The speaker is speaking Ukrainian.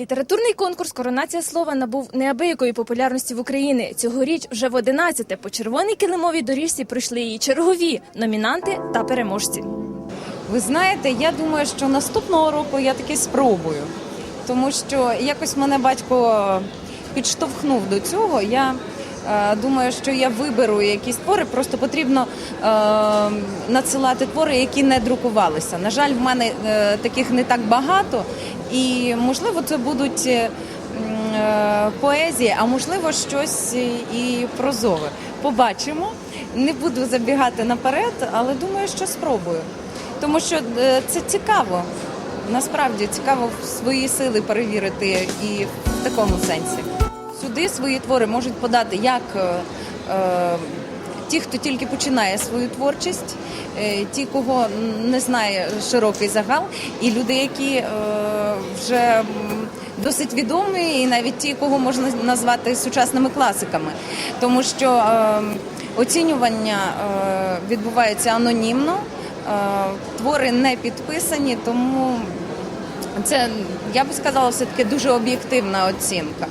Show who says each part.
Speaker 1: Літературний конкурс Коронація слова набув неабиякої популярності в Україні. Цьогоріч вже в 11-те по червоній килимовій доріжці прийшли її чергові номінанти та переможці.
Speaker 2: Ви знаєте, я думаю, що наступного року я таки спробую, тому що якось мене батько підштовхнув до цього. Я думаю, що я виберу якісь твори, просто потрібно е, надсилати твори, які не друкувалися. На жаль, в мене е, таких не так багато, і можливо, це будуть. е, е, а можливо, щось і прозове. Побачимо. Не буду забігати наперед, але думаю, що спробую. Тому що е, це цікаво. Насправді цікаво свої сили перевірити і в такому сенсі. Сюди свої твори можуть подати як е, е, ті, хто тільки починає свою творчість, е, ті, кого не знає широкий загал, і люди, які вже досить відомі, і навіть ті, кого можна назвати сучасними класиками, тому що е, оцінювання е, відбувається анонімно. Е, Твори не підписані, тому це я би сказала, все таки дуже об'єктивна оцінка.